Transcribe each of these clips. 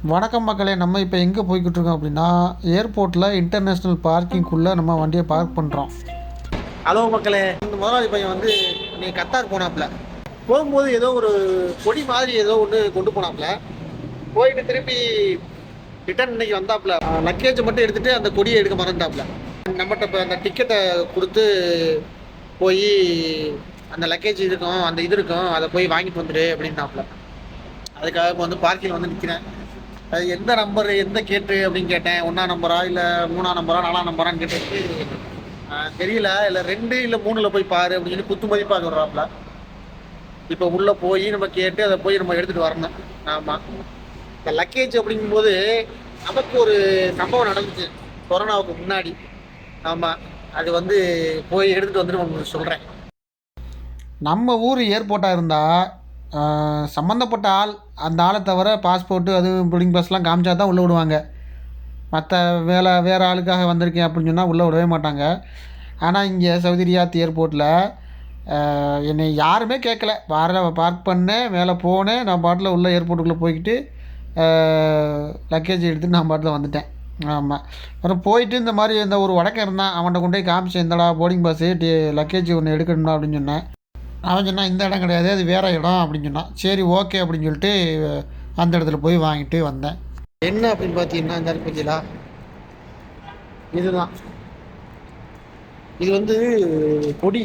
வணக்கம் மக்களே நம்ம இப்போ எங்கே போய்கிட்டு இருக்கோம் அப்படின்னா ஏர்போர்ட்டில் இன்டர்நேஷ்னல் பார்க்கிங்குள்ளே நம்ம வண்டியை பார்க் பண்ணுறோம் ஹலோ மக்களே இந்த முதலாளி பையன் வந்து நீ கத்தார் போனாப்புல போகும்போது ஏதோ ஒரு கொடி மாதிரி ஏதோ ஒன்று கொண்டு போனாப்புல போயிட்டு திருப்பி ரிட்டர்ன் இன்னைக்கு வந்தாப்புல லக்கேஜ் மட்டும் எடுத்துட்டு அந்த கொடியை எடுக்க மறந்தாப்ல நம்மகிட்ட இப்போ அந்த டிக்கெட்டை கொடுத்து போய் அந்த லக்கேஜ் இருக்கும் அந்த இது இருக்கும் அதை போய் வாங்கிட்டு வந்துடு அப்படின்னாப்புல அதுக்காக இப்போ வந்து பார்க்கில் வந்து நிற்கிறேன் எந்த நம்பர் எந்த கேட்டு அப்படின்னு கேட்டேன். ஒன்றா நம்பரா இல்லை மூணா நம்பரா நாலாம் நம்பரான்னு கேட்டதுக்கு தெரியல. இல்லை ரெண்டு இல்லை மூணில் போய் பாரு அப்படின்னு சொல்லி குத்து மதிப்பாக சொல்கிறாப்புல இப்போ உள்ளே போய் நம்ம கேட்டு அதை போய் நம்ம எடுத்துகிட்டு வரணும். ஆமாம் இந்த லக்கேஜ் அப்படிங்கும்போது நமக்கு ஒரு சம்பவம் நடந்துச்சு. கொரோனாவுக்கு முன்னாடி. ஆமாம் அது வந்து போய் எடுத்துகிட்டு வந்துட்டு உங்களுக்கு சொல்கிறேன் நம்ம ஊர் ஏர்போர்ட்டாக இருந்தால் சம்மந்தப்பட்ட ஆள் அந்த ஆளை தவிர பாஸ்போர்ட்டு அது போர்டிங் பாஸ்லாம் காமிச்சா தான் உள்ளே விடுவாங்க. மற்ற வேலை வேறு ஆளுக்காக வந்திருக்கேன் அப்படின்னு சொன்னால் உள்ளே விடவே மாட்டாங்க. ஆனால் இங்கே சவுதி ரியாத் ஏர்போர்ட்டில் என்னை யாருமே கேட்கல வார பார்க் பண்ணேன் மேலே போனேன் நான் பாட்டில் உள்ள ஏர்போர்ட்டுக்குள்ளே போய்கிட்டு லக்கேஜ் எடுத்துட்டு நான் பாட்டில் வந்துட்டேன். ஆமாம் அப்புறம் போயிட்டு இந்த மாதிரி இந்த ஒரு வடக்கம் இருந்தான். அவன்கிட்ட கொண்டு போய் காமிச்சேன் இந்தடா போர்டிங் பாஸு லக்கேஜ் ஒன்று எடுக்கணும்டா அப்படின்னு சொன்னேன். அவன் சொன்னான் இந்த இடம் கிடையாது அது வேறு இடம் அப்படின்னு சொன்னான். சரி ஓகே அப்படின்னு சொல்லிட்டு அந்த இடத்துல போய் வாங்கிட்டு வந்தேன். என்ன அப்படின்னு பார்த்தீங்கன்னா இந்த பார்த்தீங்களா இதுதான். இது வந்து கொடி.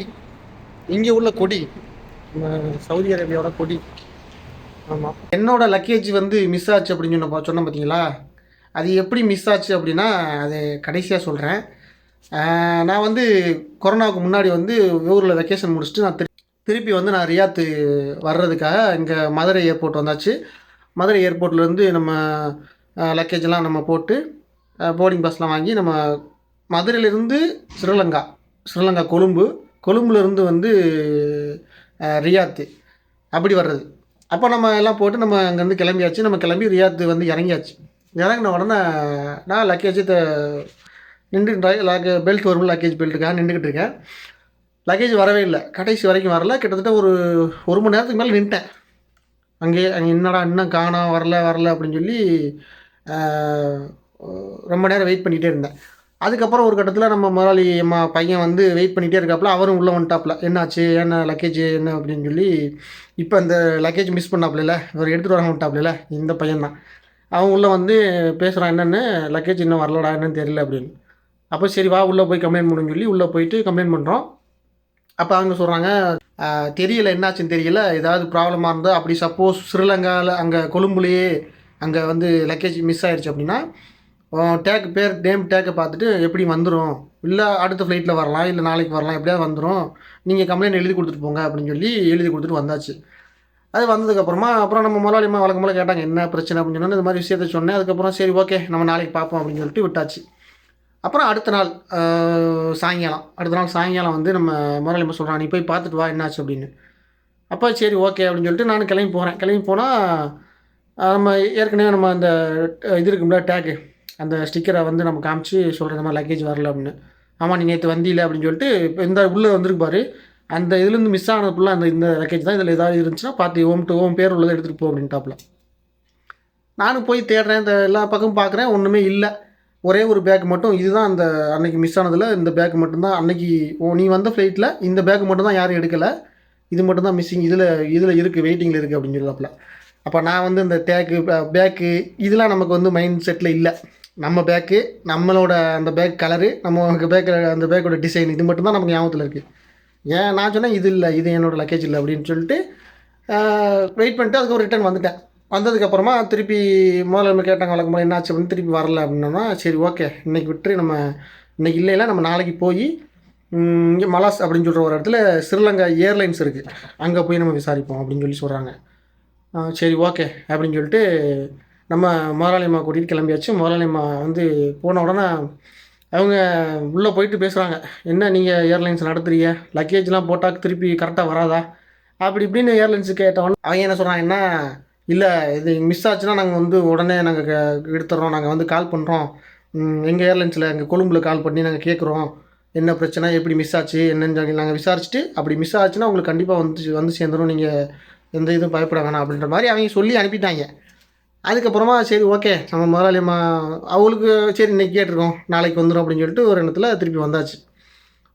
இங்கே உள்ள கொடி. நம்ம சவுதி அரேபியாவோட கொடி. ஆமாம் என்னோடய லக்கேஜ் வந்து மிஸ் ஆச்சு அப்படின்னு சொன்ன சொன்னேன் பார்த்தீங்களா? அது எப்படி மிஸ் ஆச்சு அப்படின்னா அது கடைசியாக சொல்கிறேன் நான் வந்து கொரோனாவுக்கு முன்னாடி வந்து ஊரில் வெக்கேஷன் முடிச்சுட்டு நான் திருப்பி வந்து நான் ரியாத்து வர்றதுக்காக இங்கே மதுரை ஏர்போர்ட் வந்தாச்சு. மதுரை ஏர்போர்ட்லேருந்து நம்ம லக்கேஜ் நம்ம போட்டு போர்டிங் பாஸ்லாம் வாங்கி நம்ம மதுரையிலேருந்து ஸ்ரீலங்கா ஸ்ரீலங்கா கொழும்பு கொழும்புலேருந்து வந்து ரியாத்து அப்படி வர்றது. அப்போ நம்ம எல்லாம் போட்டு நம்ம அங்கேருந்து கிளம்பியாச்சு. நம்ம கிளம்பி ரியாத்து வந்து இறங்கியாச்சு. இறங்கின உடனே நான் லக்கேஜ் நின்று லாக்கே பெல்ட் வரும் லக்கேஜ் பெல்ட்டுக்காக நின்றுக்கிட்டு இருக்கேன். லக்கேஜ் வரவே இல்லை. கடைசி வரைக்கும் வரல. கிட்டத்தட்ட ஒரு ஒரு மணி நேரத்துக்கு மேலே நின்ட்டேன். அங்கேயே அங்கே என்னடா இன்னும் காணோம் வரல வரல அப்படின்னு சொல்லி ரொம்ப நேரம் வெயிட் பண்ணிகிட்டே இருந்தேன். அதுக்கப்புறம் ஒரு கட்டத்தில் நம்ம முதலாளி அம்மா பையன் வந்து வெயிட் பண்ணிகிட்டே இருக்காப்புல அவரும் உள்ளே வந்துட்டாப்புல. என்னாச்சு என்ன லக்கேஜ் என்ன அப்படின்னு சொல்லி இப்போ அந்த லக்கேஜ் மிஸ் பண்ணாப்புல இவர் எடுத்துகிட்டு வர வந்துட்டாப்புல இந்த பையன் தான். அவன் உள்ளே வந்து பேசுகிறான் என்னென்னு? லக்கேஜ் இன்னும் வரலடா என்னன்னு தெரியல அப்படின்னு. அப்போ சரி வா உள்ளே போய் கம்ப்ளைண்ட் பண்ணுன்னு சொல்லி உள்ளே போயிட்டு கம்ப்ளைண்ட் பண்ணுறோம் அப்போ அவங்க சொல்கிறாங்க தெரியல என்னாச்சுன்னு தெரியல. ஏதாவது ப்ராப்ளமாக இருந்தால் அப்படி சப்போஸ் ஸ்ரீலங்காவில் அங்கே கொழும்புலேயே அங்கே வந்து லக்கேஜ் மிஸ் ஆயிடுச்சு அப்படின்னா டேக் பேர் நேம் டேக்கை பார்த்துட்டு எப்படி வந்துடும் இல்லை அடுத்த ஃப்ளைட்டில் வரலாம் இல்லை நாளைக்கு வரலாம் எப்படியாவது வந்துடும் நீங்கள் கம்ப்ளைண்ட் எழுதி கொடுத்துட்டு போங்க அப்படின்னு சொல்லி எழுதி கொடுத்துட்டு வந்தாச்சு. அது வந்ததுக்கப்புறமா அப்புறம் நம்ம முதலாளிமா வழக்கம் போல கேட்டாங்க என்ன பிரச்சனை? அப்படின்னு சொன்னால் இந்த மாதிரி விஷயத்த சொன்னேன். அதுக்கப்புறம் சரி ஓகே நம்ம நாளைக்கு பார்ப்போம் அப்படின்னு சொல்லிட்டு விட்டாச்சு. அப்புறம் அடுத்த நாள் சாயங்காலம். அடுத்த நாள் சாயங்காலம் வந்து நம்ம முதலாளிமா சொல்கிறான் நீ போய் பார்த்துட்டு வா என்னாச்சு? அப்படின்னு. அப்போ சரி ஓகே அப்படின்னு சொல்லிட்டு நான் கிளம்பி போகிறேன் கிளம்பி போனால் நம்ம ஏற்கனவே நம்ம அந்த இது இருக்கும்ல டேக்கு அந்த ஸ்டிக்கரை வந்து நம்ம காமிச்சு சொல்கிற மாதிரி லக்கேஜ் வரல அப்படின்னு. ஆமாம் நீ நேற்று வந்தியில் அப்படின்னு சொல்லிட்டு இப்போ இந்த உள்ளே வந்திருப்பாரு அந்த இதுலேருந்து மிஸ் ஆனது ஃபுல்லாக அந்த இந்த லக்கேஜ் தான் இதில் ஏதாவது இருந்துச்சுன்னா பார்த்து ஓம் டு ஓம் பேர் உள்ளதை எடுத்துகிட்டு போ அப்படின்ட்டாப்புல. நானும் போய் தேடுறேன் இந்த எல்லா பக்கமும் பார்க்குறேன் ஒன்றுமே இல்லை. ஒரே ஒரு பேக் மட்டும் இதுதான் அந்த அன்னைக்கு மிஸ் ஆனதில் இந்த பேக் மட்டும்தான். அன்னைக்கு ஓ நீ வந்த ஃப்ளைட்டில் இந்த பேக் மட்டும் தான் யாரும் எடுக்கலை. இது மட்டும்தான் மிஸ்ஸிங் இதில் இதில் இருக்குது வெயிட்டிங்கில் இருக்குது அப்படின்னு சொல்லாப்புல அப்போ நான் வந்து இந்த டேக்கு பேக்கு இதெல்லாம் நமக்கு வந்து மைண்ட் செட்டில் இல்லை. நம்ம பேக்கு நம்மளோட அந்த பேக் கலரு நம்ம பேக்கில் அந்த பேக்கோட டிசைன் இது மட்டும்தான் நமக்கு ஞாபகத்தில் இருக்குது ஏன் நான் சொன்னேன் இது இல்லை இது என்னோடய லக்கேஜ் இல்லை அப்படின்னு சொல்லிட்டு வெயிட் பண்ணிட்டு அதுக்கு ஒரு ரிட்டர்ன் வந்துட்டேன். வந்ததுக்கப்புறமா திருப்பி முதல்ல நம்ம கேட்டாங்க வழக்கம் போல என்னாச்சு? அப்படின்னு திருப்பி வரல அப்படின்னா சரி ஓகே இன்றைக்கி விட்டு நம்ம இன்னைக்கு இல்லைல்ல நம்ம நாளைக்கு போய் இங்கே மலாஸ் அப்படின்னு சொல்கிற ஒரு இடத்துல ஸ்ரீலங்கா ஏர்லைன்ஸ் இருக்குது அங்கே போய் நம்ம விசாரிப்போம் அப்படின்னு சொல்லி சொல்கிறாங்க சரி ஓகே அப்படின்னு சொல்லிட்டு நம்ம முதலாளியம்மா கூட்டிகிட்டு கிளம்பியாச்சு. முதலாளியம்மா வந்து போன உடனே அவங்க உள்ளே போயிட்டு பேசுகிறாங்க என்ன நீங்கள் ஏர்லைன்ஸ் நடத்துறீங்க? லக்கேஜ்லாம் போட்டால் திருப்பி கரெக்டாக வராதா? அப்படி இப்படின்னு ஏர்லைன்ஸு கேட்டவொடனே அவங்க என்ன சொல்கிறாங்கன்னா இல்லை இது மிஸ் ஆச்சுன்னா நாங்கள் வந்து உடனே நாங்கள் எடுத்துடுறோம் நாங்கள் வந்து கால் பண்ணுறோம் எங்கள் ஏர்லைன்ஸில் எங்கள் கொழும்புல கால் பண்ணி நாங்கள் கேட்குறோம் என்ன பிரச்சனை எப்படி மிஸ் ஆச்சு என்னன்னு சொல்லி நாங்கள் விசாரிச்சுட்டு அப்படி மிஸ் ஆச்சுன்னா உங்களுக்கு கண்டிப்பாக வந்து வந்து சேர்ந்துடும் நீங்கள் எந்த இதுவும் பயப்பட வேணாம் அப்படின்ற மாதிரி அவங்க சொல்லி அனுப்பிட்டாங்க. அதுக்கப்புறமா சரி ஓகே நம்ம முதலாளியம்மா அவளுக்கு அவங்களுக்கு சரி இன்னைக்கு கேட்டிருக்கோம். நாளைக்கு வந்துடும் அப்படின்னு சொல்லிட்டு ஒரு இடத்துல திருப்பி வந்தாச்சு.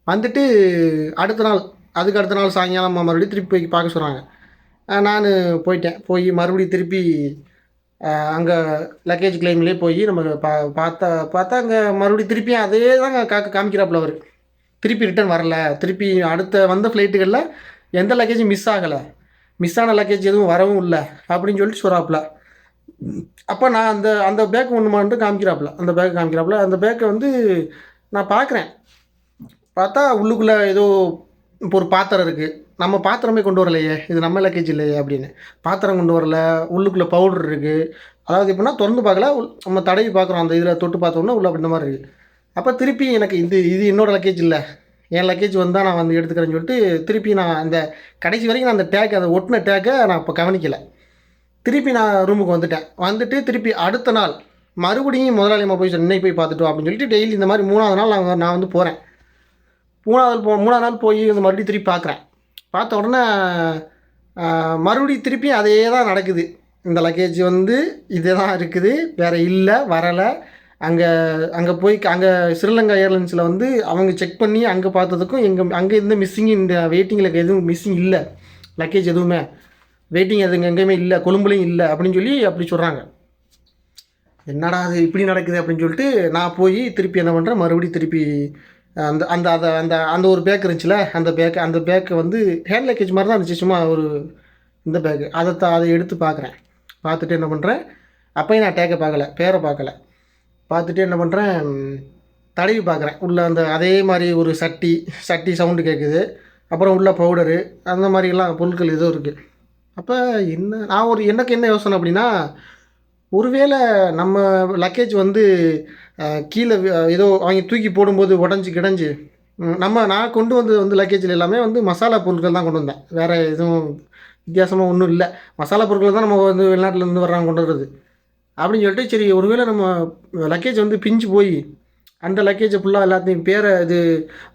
வந்துட்டு அடுத்த நாள் அதுக்கு அடுத்த நாள் சாயங்காலம் மறுபடியும் திருப்பி போய் பார்க்க சொல்கிறாங்க நான் போயிட்டேன். போய் மறுபடியும் திருப்பி அங்கே லக்கேஜ் கிளைம்லேயே போய் நம்ம பா பார்த்தா பார்த்தா அங்கே மறுபடியும் திருப்பியும் அதே தான் காக்க காமிக்கிறாப்புல அவர். திருப்பி ரிட்டர்ன் வரல. திருப்பி அடுத்த வந்த ஃப்ளைட்டுகளில் எந்த லக்கேஜும் மிஸ் ஆகலை. மிஸ் ஆன லக்கேஜ் எதுவும் வரவும் இல்லை அப்படின்னு சொல்லிட்டு சொல்கிறாப்புல அப்போ நான் அந்த அந்த பேக் ஒன்று மட்டும் காமிக்கிறாப்புல. அந்த பேக் காமிக்கிறாப்புல. அந்த பேக்கை வந்து நான் பார்க்குறேன். பார்த்தா உள்ளுக்குள்ளே ஏதோ இப்போ ஒரு பாத்திரம் இருக்குது நம்ம பாத்திரமே கொண்டு வரலையே இது நம்ம லக்கேஜ் இல்லையே அப்படின்னு. பாத்திரம் கொண்டு வரல உள்ளுக்குள்ளே பவுடர் இருக்குது அதாவது எப்படின்னா திறந்து பார்க்கல நம்ம தடவி பார்க்குறோம் அந்த இதில் தொட்டு பார்த்தோம்னா உள்ள அப்படி மாதிரி இருக்குது அப்போ திருப்பி எனக்கு இது இது என்னோடய லக்கேஜ் இல்லை. என் லக்கேஜ் வந்தால் நான் வந்து எடுத்துக்கிறேன்னு சொல்லிட்டு திருப்பி நான் அந்த கடைசி வரைக்கும் நான் அந்த டேக் அந்த ஒட்டின டேக்கை நான் இப்போ கவனிக்கலை. திருப்பி நான் ரூமுக்கு வந்துட்டேன். வந்துட்டு திருப்பி அடுத்த நாள் மறுபடியும் முதலாளியமாக போய் இன்னைக்கு போய் பார்த்துட்டோம் அப்படின்னு சொல்லிட்டு டெய்லி இந்த மாதிரி மூணாவது நாள் நான் நான் வந்து போகிறேன் மூணாவது போ மூணாவது நாள் போய் இந்த மறுபடியும் திருப்பி பார்க்குறேன் பார்த்த உடனே மறுபடியும் திருப்பி அதே தான் நடக்குது. இந்த லக்கேஜ் வந்து இதே தான் இருக்குது. வேறு இல்லை வரலை. அங்கே அங்கே போய் அங்கே ஸ்ரீலங்கா ஏர்லைன்ஸில் வந்து அவங்க செக் பண்ணி அங்கே பார்த்ததுக்கும் எங்கள் அங்கே இருந்த மிஸ்ஸிங் இந்த வெயிட்டிங்கில் எதுவும் மிஸ்ஸிங் இல்லை. லக்கேஜ் எதுவுமே. வெயிட்டிங் எதுங்க எங்கேயுமே இல்லை. கொழும்புலையும் இல்லை. அப்படின்னு சொல்லி அப்படி சொல்கிறாங்க என்னடா அது இப்படி நடக்குது அப்படின்னு சொல்லிட்டு நான் போய் திருப்பி என்ன பண்ணுறேன் மறுபடியும் திருப்பி அந்த அந்த அதை அந்த அந்த ஒரு பேக் இருந்துச்சுல அந்த பேக் அந்த பேக்கு வந்து ஹேண்ட் லக்கேஜ் மாதிரி தான் இருந்துச்சு சும்மா ஒரு இந்த பேக்கு அதை த- அதை எடுத்து பார்க்குறேன் பார்த்துட்டு என்ன பண்ணுறேன் அப்பயும் நான் டேக்கை பார்க்கல பேரை பார்க்கல. பார்த்துட்டு என்ன பண்ணுறேன் தடவி பார்க்குறேன் உள்ளே அந்த அதே மாதிரி ஒரு சட்டி சட்டி சவுண்டு கேட்குது அப்புறம் உள்ள பவுடரு அந்த மாதிரிலாம் பொருட்கள் ஏதோ இருக்குது அப்போ என்ன நான் ஒரு எனக்கு என்ன யோசனை அப்படின்னா ஒருவேளை நம்ம லக்கேஜ் வந்து கீழே ஏதோ வாங்கி தூக்கி போடும்போது உடஞ்சி கிடஞ்சி. நம்ம நான் கொண்டு வந்தது வந்து லக்கேஜில் எல்லாமே வந்து மசாலா பொருட்கள் தான் கொண்டு வந்தேன். வேறு எதுவும் வித்தியாசமாக ஒன்றும் இல்லை. மசாலா பொருட்கள் தான் நம்ம வந்து வெளிநாட்டிலேருந்து வர்றாங்க கொண்டு வர்றது. அப்படின்னு சொல்லிட்டு சரி ஒருவேளை நம்ம லக்கேஜ் வந்து பிஞ்சு போய் அந்த லக்கேஜை ஃபுல்லாக எல்லாத்தையும் பேரை இது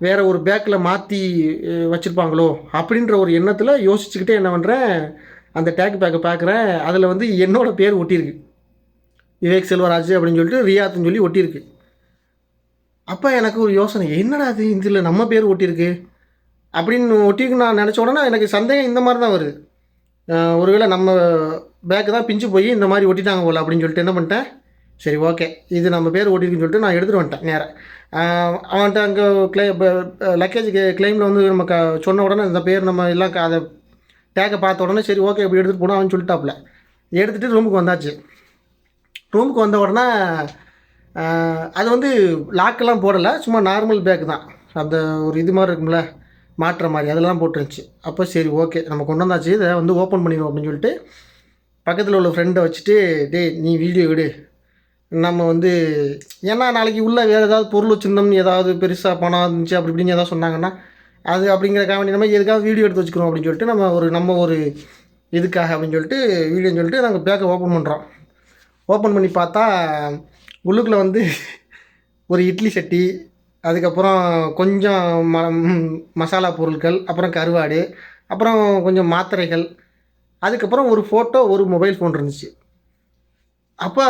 வேறு ஒரு பேக்கில் மாற்றி வச்சுருப்பாங்களோ அப்படின்ற ஒரு எண்ணத்தில் யோசிச்சுக்கிட்டே என்ன பண்ணுறேன் அந்த டேக் பேக்கை பார்க்குறேன் அதில் வந்து என்னோடய பேர் ஒட்டியிருக்கு. விவேக் செல்வராஜ் அப்படின்னு சொல்லிட்டு ரியாத்துன்னு சொல்லி ஒட்டியிருக்கு. அப்போ எனக்கு ஒரு யோசனை என்னடா அது இதில் நம்ம பேர் ஒட்டியிருக்கு? அப்படின்னு ஒட்டியிருக்கு நான் நினச்ச உடனே எனக்கு சந்தேகம் இந்த மாதிரி தான் வருது. ஒருவேளை நம்ம பேக்கு தான் பிஞ்சு போய் இந்த மாதிரி ஒட்டிட்டாங்க போல அப்படின்னு சொல்லிட்டு என்ன பண்ணிட்டேன்? சரி ஓகே. இது நம்ம பேர் ஓட்டிருக்குன்னு சொல்லிட்டு நான் எடுத்துகிட்டு வந்துட்டேன் நேராக அவன்கிட்ட அங்கே கிளை லக்கேஜ் கிளைமில் வந்து நம்ம க சொன்ன உடனே இந்த பேர் நம்ம எல்லாம் க- அதை டேக்கை பார்த்த உடனே சரி ஓகே இப்படி எடுத்துகிட்டு போனோம் அவன் சொல்லிட்டாப்புல. எடுத்துகிட்டு ரூமுக்கு வந்தாச்சு. ரூமுக்கு வந்த உடனே அது வந்து லாக்கெல்லாம் போடலை. சும்மா நார்மல் பேக் தான். அந்த ஒரு இது மாதிரி இருக்கும்ல மாட்டுற மாதிரி. அதெல்லாம் போட்டுருந்துச்சு. அப்போ சரி ஓகே நம்ம கொண்டு வந்தாச்சு. இதை வந்து ஓப்பன் பண்ணிடுவோம் அப்படின்னு சொல்லிட்டு பக்கத்தில் உள்ள ஃப்ரெண்டை வச்சுட்டு டேய் நீ வீடியோ விடு நம்ம வந்து ஏன்னா நாளைக்கு உள்ளே வேறு ஏதாவது பொருள் வச்சுருந்தோம் ஏதாவது பெருசாக பணம் இருந்துச்சு அப்படி இப்படின்னு ஏதாவது சொன்னாங்கன்னா அது அப்படிங்கிற காமெடி நம்ம எதுக்காக வீடியோ எடுத்து வச்சுக்கிறோம் அப்படின்னு சொல்லிட்டு நம்ம ஒரு நம்ம ஒரு இதுக்காக அப்படின்னு சொல்லிட்டு வீடியோன்னு சொல்லிட்டு நாங்கள் பேக்கை ஓப்பன் பண்ணுறோம் ஓப்பன் பண்ணி பார்த்தா உள்ளுக்குள்ளே வந்து ஒரு இட்லி சட்டி அதுக்கப்புறம் கொஞ்சம் ம மசாலா பொருட்கள் அப்புறம் கருவாடு அப்புறம் கொஞ்சம் மாத்திரைகள் அதுக்கப்புறம் ஒரு ஃபோட்டோ ஒரு மொபைல் ஃபோன் இருந்துச்சு. அப்போ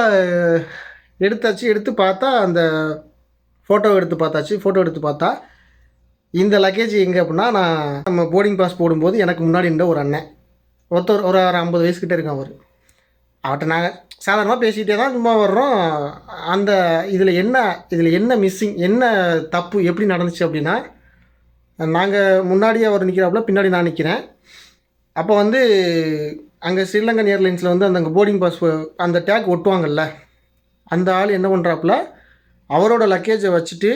எடுத்தாச்சு எடுத்து பார்த்தா அந்த ஃபோட்டோ எடுத்து பார்த்தாச்சு ஃபோட்டோ எடுத்து பார்த்தா இந்த லக்கேஜ் எங்கே அப்படின்னா நான் நம்ம போர்டிங் பாஸ் போடும்போது எனக்கு முன்னாடி இருந்த ஒரு அண்ணன். ஒருத்தர் ஒரு ஒரு ஐம்பது வயசுக்கிட்டே இருக்கான் அவர். அவர்கிட்ட நாங்கள் சாதாரணமாக பேசிகிட்டே தான் சும்மா வர்றோம். அந்த இதில் என்ன இதில் என்ன மிஸ்ஸிங் என்ன தப்பு எப்படி நடந்துச்சு அப்படின்னா நாங்கள் முன்னாடியே அவர் நிற்கிறாப்புல பின்னாடி நான் நிற்கிறேன் அப்போ வந்து அங்கே ஸ்ரீலங்கன் ஏர்லைன்ஸில் வந்து அந்த போர்டிங் பாஸ் அந்த டேக் ஒட்டுவாங்கல்ல அந்த ஆள் என்ன பண்ணுறாப்புல அவரோட லக்கேஜை வச்சுட்டு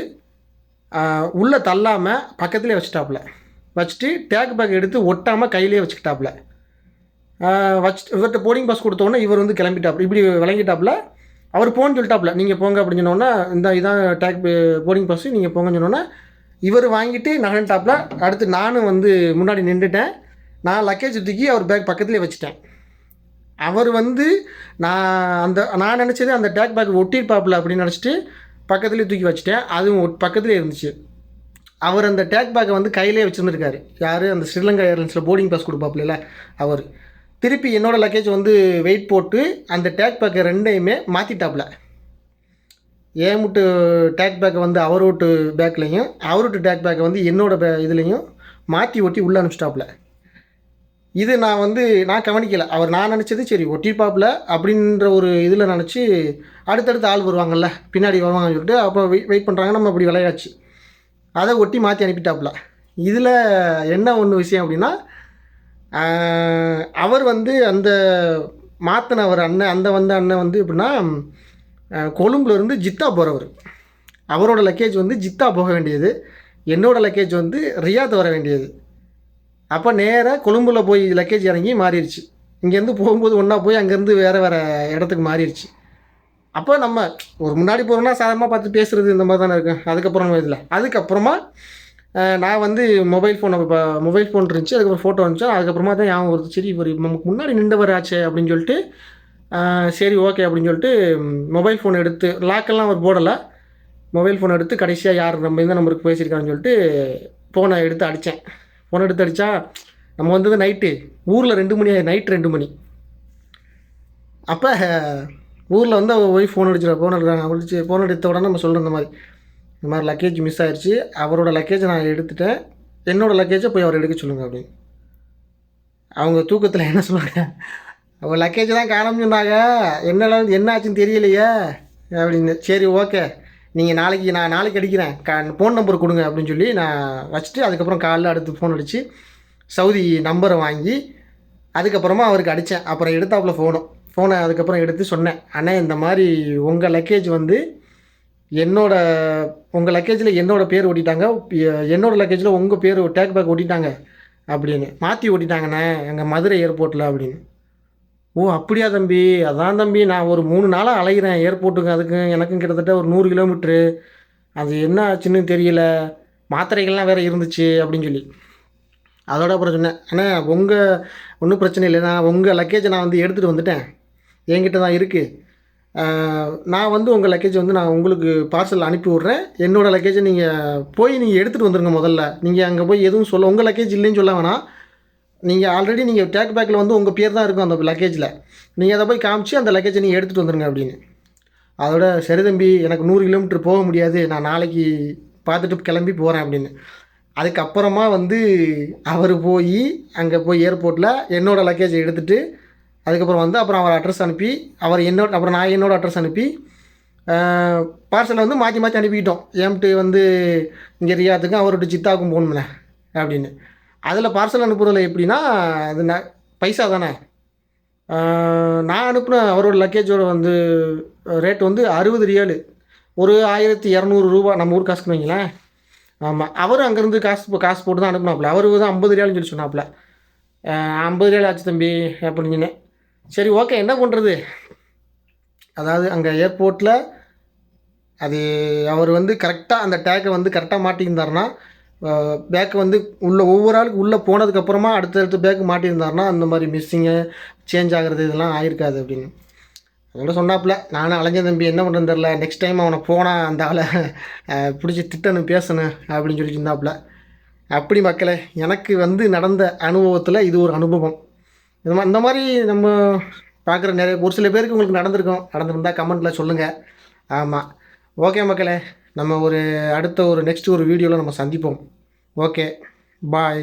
உள்ளே தள்ளாமல் பக்கத்துலேயே வச்சுட்டாப்புல. வச்சுட்டு டேக் பேக் எடுத்து ஒட்டாமல் கையிலே வச்சுக்கிட்டாப்புல. வச்சு இவர்கிட்ட போர்டிங் பாஸ் கொடுத்தோன்னே இவர் வந்து கிளம்பிட்டாப்ல இப்படி விளங்கிட்டாப்புல அவர் போன்னு சொல்லிட்டாப்புல நீங்கள் போங்க அப்படின்னு சொன்னோன்னா இந்த இதான் டேக் போர்டிங் பாஸ் நீங்கள் போங்கன்னு சொன்னோன்னே இவர் வாங்கிட்டு நகன்ட்டாப்புல அடுத்து நானும் வந்து முன்னாடி நின்றுட்டேன் நான் லக்கேஜ் தூக்கி அவர் பேக் பக்கத்துலேயே வச்சுட்டேன். அவர் வந்து நான் அந்த நான் நினச்சது அந்த டேக் பேக் ஒட்டியிருப்பாப்புல அப்படின்னு நினச்சிட்டு பக்கத்துலேயே தூக்கி வச்சுட்டேன் அதுவும் ஒட்- பக்கத்துலேயே இருந்துச்சு. அவர் அந்த டேக் பேக்கை வந்து கையிலே வச்சுருந்துருக்காரு. யார்? அந்த ஸ்ரீலங்கா ஏர்லைன்ஸில் போர்டிங் பாஸ் கொடுப்பாப்புல அவர். திருப்பி என்னோடய லக்கேஜ் வந்து வெயிட் போட்டு அந்த டேக் பேக்கை ரெண்டையுமே மாற்றிட்டாப்புல என் டேக் பேக்கை வந்து அவர் வீட்டு பேக்லேயும் அவர் வீட்டு டேக் பேக்கை வந்து என்னோட பே இதுலேயும் மாற்றி ஒட்டி உள்ளே அனுப்பிச்சிட்டாப்புல இது நான் வந்து நான் கவனிக்கலை. அவர் நான் நினச்சது சரி ஒட்டிப்பாப்புல அப்படின்ற ஒரு இதில் நினச்சி அடுத்தடுத்து ஆள் வருவாங்கல்ல பின்னாடி வருவாங்கன்னு சொல்லிட்டு அப்போ வெயிட் வெயிட் பண்ணுறாங்க நம்ம அப்படி விளையாச்சு. அதை ஒட்டி மாற்றி அனுப்பிட்டாப்புல இதில் என்ன ஒன்று விஷயம் அப்படின்னா அவர் வந்து அந்த மாற்றினவர் அண்ணன் அந்த வந்த அண்ணன் வந்து எப்படின்னா கொழும்புலேருந்து ஜித்தா போகிறவர் அவரோட லக்கேஜ் வந்து ஜித்தா போக வேண்டியது. என்னோடய லக்கேஜ் வந்து ரியாத் வர வேண்டியது. அப்போ நேராக கொழும்புல போய் லக்கேஜ் இறங்கி மாறிடுச்சு. இங்கேருந்து போகும்போது ஒன்றா போய் அங்கேருந்து வேறு வேறு இடத்துக்கு மாறிடுச்சு. அப்போ நம்ம ஒரு முன்னாடி போகிறோம்னா சாதாரணமாக பார்த்து பேசுகிறது இந்த மாதிரி தானே இருக்கும். அதுக்கப்புறம் இதில். அதுக்கப்புறமா நான் வந்து மொபைல் ஃபோன் இப்போ மொபைல் ஃபோன் இருந்துச்சு அதுக்கப்புறம் ஃபோட்டோ வந்துச்சு. அதுக்கப்புறமா தான் ஞாபகம் வருது. சரி ஒரு நமக்கு முன்னாடி நின்றவர் ஆச்சு அப்படின்னு சொல்லிட்டு சரி ஓகே அப்படின்னு சொல்லிட்டு மொபைல் ஃபோன் எடுத்து லாக்கெல்லாம் அவர் போடலை. மொபைல் ஃபோன் எடுத்து கடைசியாக யார் நம்ம எந்த நம்பருக்கு பேசியிருக்கான்னு சொல்லிட்டு ஃபோனை எடுத்து அடித்தேன் ஃபோனை எடுத்து அடித்தா நம்ம வந்தது நைட்டு ஊரில் ரெண்டு மணி நைட் ரெண்டு மணி. அப்போ ஊரில் வந்து அவங்க ஒய்ஃப் ஃபோன் அடிச்சிட ஃபோன் எடுக்கிறாங்க விളിச்சு ஃபோன் எடுத்த உடனே நம்ம சொல்கிற இந்த மாதிரி. இந்த மாதிரி லக்கேஜ் மிஸ் ஆயிடுச்சு அவரோட லக்கேஜை நான் எடுத்துட்டேன். என்னோட லக்கேஜை போய் அவர் எடுக்க சொல்லுங்கள் அப்படின்னு. அவங்க தூக்கத்தில் என்ன சொல்லுவாங்க? அவங்க லக்கேஜ் தான் காணோம்னு சொன்னாங்க. என்னெல்லாம் என்ன ஆச்சுன்னு தெரியலையே. அப்படின்னு. சரி ஓகே நீங்கள் நாளைக்கு நான் நாளைக்கு அடிக்கிறேன். கா ஃபோன் நம்பர் கொடுங்க அப்படின்னு சொல்லி நான் வச்சுட்டு அதுக்கப்புறம் காலைல அடுத்து ஃபோன் அடித்து சவுதி நம்பரை வாங்கி அதுக்கப்புறமா அவருக்கு அடித்தேன் அப்புறம் எடுத்தாப்புல ஃபோனும் ஃபோனை அதுக்கப்புறம் எடுத்து சொன்னேன். அண்ணே இந்த மாதிரி உங்கள் லக்கேஜ் வந்து என்னோட உங்கள் லக்கேஜில் என்னோட பேர் ஓட்டிட்டாங்க. என்னோடய என்னோட லக்கேஜில் உங்கள் பேர் டேக் பேக் ஓட்டிட்டாங்க அப்படின்னு. மாற்றி ஓட்டிட்டாங்கண்ணே எங்கள் மதுரை ஏர்போர்ட்டில் அப்படின்னு. ஓ அப்படியா தம்பி? அதான் தம்பி நான் ஒரு மூணு நாளாக அலைகிறேன் ஏர்போர்ட்டுக்கு அதுக்கு எனக்கும் கிட்டத்தட்ட ஒரு நூறு கிலோமீட்ரு அது என்ன ஆச்சுன்னு தெரியல. மாத்திரைகள்லாம் வேறு இருந்துச்சு அப்படின்னு சொல்லி. அதோட அப்புறம் சொன்னேன் அண்ணா உங்கள் ஒன்றும் பிரச்சனை இல்லைண்ணா உங்கள் லக்கேஜை நான் வந்து எடுத்துகிட்டு வந்துட்டேன். என்கிட்ட தான் இருக்குது நான் வந்து உங்கள் லக்கேஜ் வந்து நான் உங்களுக்கு பார்சல் அனுப்பி விட்றேன். என்னோடய லக்கேஜை நீங்கள் போய் நீங்கள் எடுத்துகிட்டு வந்துருங்க முதல்ல. நீங்கள் அங்கே போய் எதுவும் சொல்ல உங்கள் லக்கேஜ் இல்லைன்னு சொல்ல வேணாம். நீங்கள் ஆல்ரெடி நீங்கள் டேக் பேக்கில் வந்து உங்கள் பேர் தான் இருக்கும் அந்த லக்கேஜில் நீங்கள் அதை போய் காமிச்சு அந்த லக்கேஜை நீங்கள் எடுத்துகிட்டு வந்துருங்க அப்படின்னு. அதோட சரி தம்பி எனக்கு நூறு கிலோமீட்டர் போக முடியாது. நான் நாளைக்கு பார்த்துட்டு கிளம்பி போகிறேன் அப்படின்னு. அதுக்கப்புறமா வந்து அவர் போய் அங்கே போய் ஏர்போர்ட்டில் என்னோடய லக்கேஜை எடுத்துகிட்டு அதுக்கப்புறம் வந்து அப்புறம் அவர் அட்ரஸ் அனுப்பி அவர் என்னோட அப்புறம் நான் என்னோட அட்ரஸ் அனுப்பி பார்சலை வந்து மாற்றி மாற்றி அனுப்பிக்கிட்டோம் ஏம்ட்டு வந்து இங்கே ரியாத்துக்கும் அவர்கிட்ட சித்தாக்கும் போகணும்ண்ணே அப்படின்னு. அதில் பார்சல் அனுப்புறதில் எப்படின்னா அது ந பைசா தானே. நான் அனுப்பின அவரோட லக்கேஜோட வந்து ரேட் வந்து அறுபது ரியாலு ஒரு ஆயிரத்தி இரநூறு ரூபா நம்ம ஊர் காசுக்கு வைங்களேன். ஆமாம் அவரும் அங்கேருந்து காசு காசு போட்டு தான் அனுப்பினாப்புல. அவர் தான் ஐம்பது ரியாலுன்னு சொல்லி சொன்னாப்புல. ஐம்பது ரியால் ஆச்சு தம்பி அப்படின்னு சரி ஓகே என்ன பண்ணுறது அதாவது அங்கே ஏர்போர்ட்டில் அது அவர் வந்து கரெக்டாக அந்த டேக்கை வந்து கரெக்டாக மாட்டியிருந்தார்னா பேக்கு வந்து உள்ள ஒவ்வொரு ஆளுக்கு உள்ளே போனதுக்கப்புறமா அடுத்தடுத்து பேக்கு மாட்டியிருந்தாருன்னா அந்த மாதிரி மிஸ்ஸிங்கு சேஞ்ச் ஆகிறது இதெல்லாம் ஆயிருக்காது அப்படின்னு. அதோட சொன்னாப்புல நானும் அலைஞ்ச தம்பி என்ன பண்ணுறேன்னு தெரில நெக்ஸ்ட் டைம் அவனை போனால் அந்த ஆளை பிடிச்சி திட்டணும் பேசணும் அப்படின்னு சொல்லி சொன்னாப்புல அப்படி மக்களே எனக்கு வந்து நடந்த அனுபவத்தில் இது ஒரு அனுபவம். இது மாதிரி இந்த மாதிரி நம்ம பார்க்குற நிறைய ஒரு சில பேருக்கு உங்களுக்கு நடந்திருக்கும். நடந்திருந்தால் கமெண்ட்டில் சொல்லுங்கள் ஆமாம் ஓகே மக்களே நம்ம ஒரு அடுத்த ஒரு நெக்ஸ்ட் ஒரு வீடியோவில் நம்ம சந்திப்போம். Okay bye